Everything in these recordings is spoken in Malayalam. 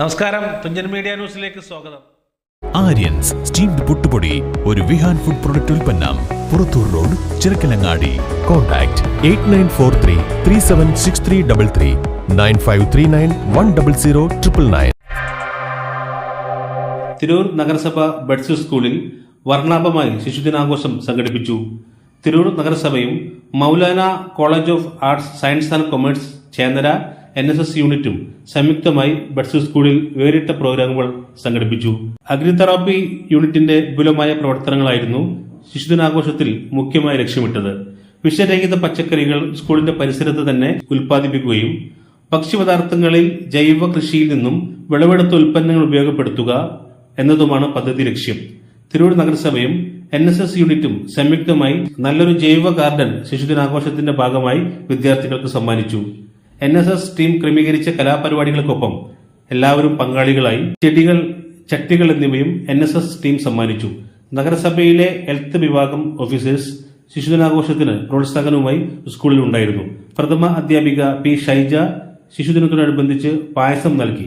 നമസ്കാരം. തുഞ്ചൻ മീഡിയ ന്യൂസിലേക്ക് സ്വാഗതം. ആര്യൻസ് സ്റ്റീംഡ് പുട്ടുപൊടി ഒരു വിഹാൻ ഫുഡ് പ്രൊഡക്റ്റ് ഉൽപ്പന്നം Purathur road Chirakkalangadi. Contact eight nine four three three seven six three double three nine five three nine one double zero triple nine. Tirur നഗരസഭ ബഡ്സ് സ്കൂളിൽ വർണാഭമായി ശിശുദിനാഘോഷം സംഘടിപ്പിച്ചു. തിരൂർ നഗരസഭയും Maulana college of arts science and commerce Chennara N S S യൂണിറ്റും സംയുക്തമായി ബഡ്സ് സ്കൂളിൽ വേറിട്ട പ്രോഗ്രാമുകൾ സംഘടിപ്പിച്ചു. അഗ്നിതെറാപ്പി യൂണിറ്റിന്റെ വിപുലമായ പ്രവർത്തനങ്ങളായിരുന്നു ശിശുദിനാഘോഷത്തിൽ മുഖ്യമായി ലക്ഷ്യമിട്ടത്. വിഷരഹിത പച്ചക്കറികൾ സ്കൂളിന്റെ പരിസരത്ത് തന്നെ ഉൽപ്പാദിപ്പിക്കുകയും ഭക്ഷ്യപദാർത്ഥങ്ങളിൽ ജൈവ കൃഷിയിൽ നിന്നും വിളവെടുത്ത ഉൽപ്പന്നങ്ങൾ ഉപയോഗപ്പെടുത്തുക എന്നതുമാണ് പദ്ധതി ലക്ഷ്യം. തിരൂർ നഗരസഭയും എൻ എസ് എസ് യൂണിറ്റും സംയുക്തമായി നല്ലൊരു ജൈവ ഗാർഡൻ ശിശുദിനാഘോഷത്തിന്റെ ഭാഗമായി വിദ്യാർത്ഥികൾക്ക് സമ്മാനിച്ചു. എൻ എസ് എസ് ടീം ക്രമീകരിച്ച കലാപരിപാടികൾക്കൊപ്പം എല്ലാവരും പങ്കാളികളായി ചെടികൾ ചട്ടികൾ എന്നിവയും എൻ എസ് എസ് ടീം സമ്മാനിച്ചു. നഗരസഭയിലെ ഹെൽത്ത് വിഭാഗം ഓഫീസേഴ്സ് ശിശുദിനാഘോഷത്തിന് പ്രോത്സാഹനവുമായി സ്കൂളിൽ ഉണ്ടായിരുന്നു. പ്രഥമ അധ്യാപിക പി ഷൈജ ശിശുദിനത്തോടനുബന്ധിച്ച് പായസം നൽകി.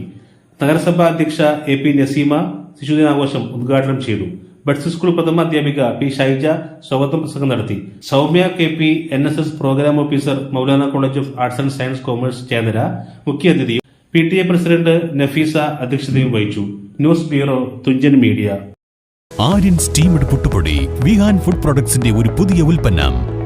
നഗരസഭാ അധ്യക്ഷ എ പി നസീമ ശിശുദിനാഘോഷം ഉദ്ഘാടനം ചെയ്തു. ബഡ്സ് സ്കൂൾ പ്രഥമ അധ്യാപിക പി ഷൈജ സ്വാഗതം പ്രസംഗം നടത്തി. Soumya K P N S S programme officer Maulana college of arts and science commerce Chennara മുഖ്യാതിഥിയും P T A president Nafeesa അധ്യക്ഷതയും വഹിച്ചു. News bureau Thunchan media. Aryan steamed പുട്ടുപൊടി വിഹാൻ ഫുഡ് പ്രൊഡക്ട്സിന്റെ ഒരു പുതിയ ഉൽപ്പന്നം.